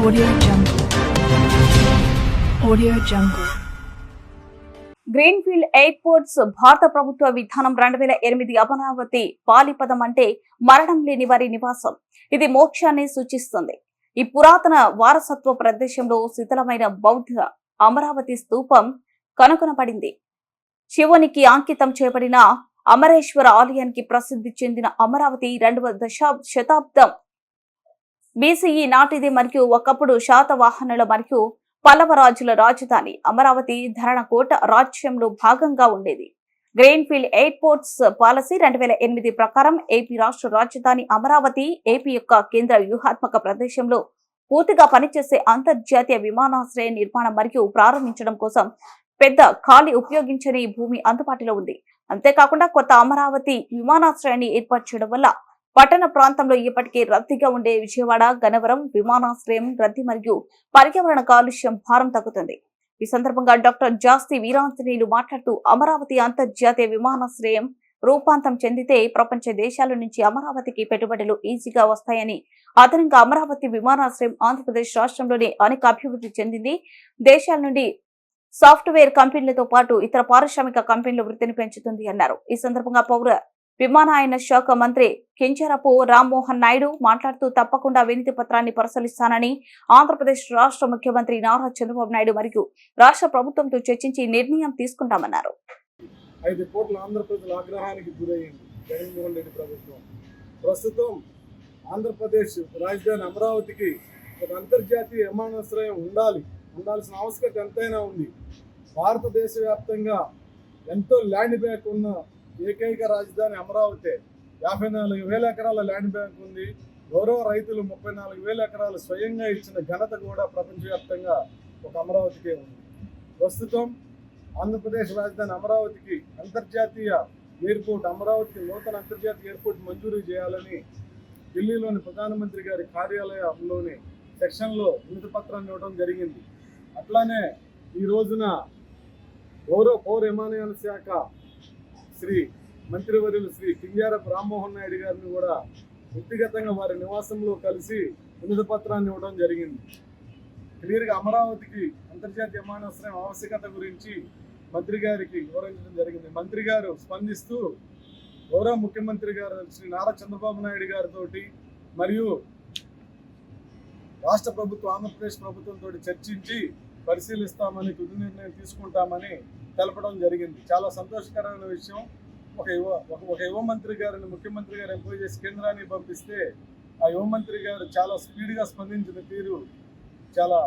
Audio Jungle. Audio Jungle. Greenfield airports భారత ప్రభుత్వ విధానం రెండు వేల ఎనిమిది అమరావతి పాలిపదం అంటే మరణం లేని వారి నివాసం ఇది మోక్షాన్ని సూచిస్తుంది ఈ పురాతన వారసత్వ ప్రదేశంలో శిథిలమైన బౌద్ధ అమరావతి స్తూపం కనుగొనబడింది శివునికి అంకితం చేయబడిన అమరేశ్వర ఆలయానికి ప్రసిద్ధి చెందిన అమరావతి రెండవ దశ శతాబ్దం బీసీఈ నాటిది మరియు ఒకప్పుడు శాతవాహనుల మరియు పల్లవ రాజుల రాజధాని. అమరావతి ధరణకోట రాజ్యంలో భాగంగా ఉండేది. గ్రెయిన్ఫీల్డ్ ఎయిర్పోర్ట్స్ పాలసీ రెండు వేల ఎనిమిది ప్రకారం ఏపీ రాష్ట్ర రాజధాని అమరావతి ఏపీ యొక్క కేంద్ర వ్యూహాత్మక ప్రదేశంలో పూర్తిగా పనిచేసే అంతర్జాతీయ విమానాశ్రయ నిర్మాణం మరియు ప్రారంభించడం కోసం పెద్ద ఖాళీ ఉపయోగించని భూమి అందుబాటులో ఉంది. అంతేకాకుండా కొత్త అమరావతి విమానాశ్రయాన్ని ఏర్పాటు చేయడం వల్ల పట్టణ ప్రాంతంలో ఇప్పటికే రద్దీగా ఉండే విజయవాడ గనవరం విమానాశ్రయం రద్దీ మరియు పర్యావరణ కాలుష్యం భారం తగ్గుతుంది. ఈ సందర్భంగా డాక్టర్ జాస్తి వీరాంజనేయులు మాట్లాడుతూ అమరావతి అంతర్జాతీయ విమానాశ్రయం రూపాంతం చెందితే ప్రపంచ దేశాల నుంచి అమరావతికి పెట్టుబడులు ఈజీగా వస్తాయని అదనంగా అమరావతి విమానాశ్రయం ఆంధ్రప్రదేశ్ రాష్ట్రంలోనే అనేక అభివృద్ధి చెందింది. దేశాల నుండి సాఫ్ట్వేర్ కంపెనీలతో పాటు ఇతర పారిశ్రామిక కంపెనీల వృద్ధిని పెంచుతుంది అన్నారు. ఈ సందర్భంగా పౌర విమానయాన శాఖ మంత్రి కించరపు రామ్మోహన్ నాయుడు మాట్లాడుతూ తప్పకుండా వినతి పత్రాన్ని పరిశీలిస్తానని ఆంధ్రప్రదేశ్ రాష్ట్ర ముఖ్యమంత్రి నారా చంద్రబాబు నాయుడు మరియు రాష్ట్ర ప్రభుత్వంతో చర్చించి నిర్ణయం తీసుకుంటామన్నారు. ఐదు కోట్ల ఆంధ్రప్రదేశ్ ఆగ్రహానికి గురయ్యింది జగన్మోహన్ రెడ్డి ప్రభుత్వం. ప్రస్తుతం ఆంధ్రప్రదేశ్ రాజధాని అమరావతికి ఒక అంతర్జాతీయ విమానాశ్రయం ఉండాలి ఉండాల్సిన ఆవశ్యకత ఎంతైనా ఉంది. భారతదేశ వ్యాప్తంగా ఎంతో ల్యాండ్ బ్యాక్ ఉన్న ఏకైక రాజధాని అమరావతి. యాభై నాలుగు వేల ఎకరాల ల్యాండ్ బ్యాంక్ ఉంది. గౌరవ రైతులు ముప్పై నాలుగు వేల ఎకరాలు స్వయంగా ఇచ్చిన ఘనత కూడా ప్రపంచవ్యాప్తంగా ఒక అమరావతికే ఉంది. ప్రస్తుతం ఆంధ్రప్రదేశ్ రాజధాని అమరావతికి అంతర్జాతీయ ఎయిర్పోర్ట్ అమరావతికి నూతన అంతర్జాతీయ ఎయిర్పోర్ట్ మంజూరు చేయాలని ఢిల్లీలోని ప్రధానమంత్రి గారి కార్యాలయంలోని సెక్షన్లో వినతి పత్రాన్ని ఇవ్వడం జరిగింది. అట్లానే ఈ రోజున గౌరవ పౌర విమానయాన శాఖ శ్రీ మంత్రివర్యులు శ్రీ కింజారపు రామ్మోహన్ నాయుడు గారిని కూడా వ్యక్తిగతంగా వారి నివాసంలో కలిసి వినతి పత్రాన్ని ఇవ్వడం జరిగింది. క్లియర్గా అమరావతికి అంతర్జాతీయ విమానాశ్రయం ఆవశ్యకత గురించి మంత్రి గారికి వివరించడం జరిగింది. మంత్రి గారు స్పందిస్తూ గౌరవ ముఖ్యమంత్రి గారు శ్రీ నారా చంద్రబాబు నాయుడు గారితో మరియు రాష్ట్ర ప్రభుత్వం ఆంధ్రప్రదేశ్ ప్రభుత్వంతో చర్చించి పరిశీలిస్తామని తుది నిర్ణయం తీసుకుంటామని తెలపడం జరిగింది. చాలా సంతోషకరమైన విషయం. ఒక యువ ఒక ఒక యువ మంత్రి గారిని ముఖ్యమంత్రి గారు ఎంపిక చేసి కేంద్రానికి పంపిస్తే ఆ యువ మంత్రి గారు చాలా స్పీడ్గా స్పందించిన తీరు చాలా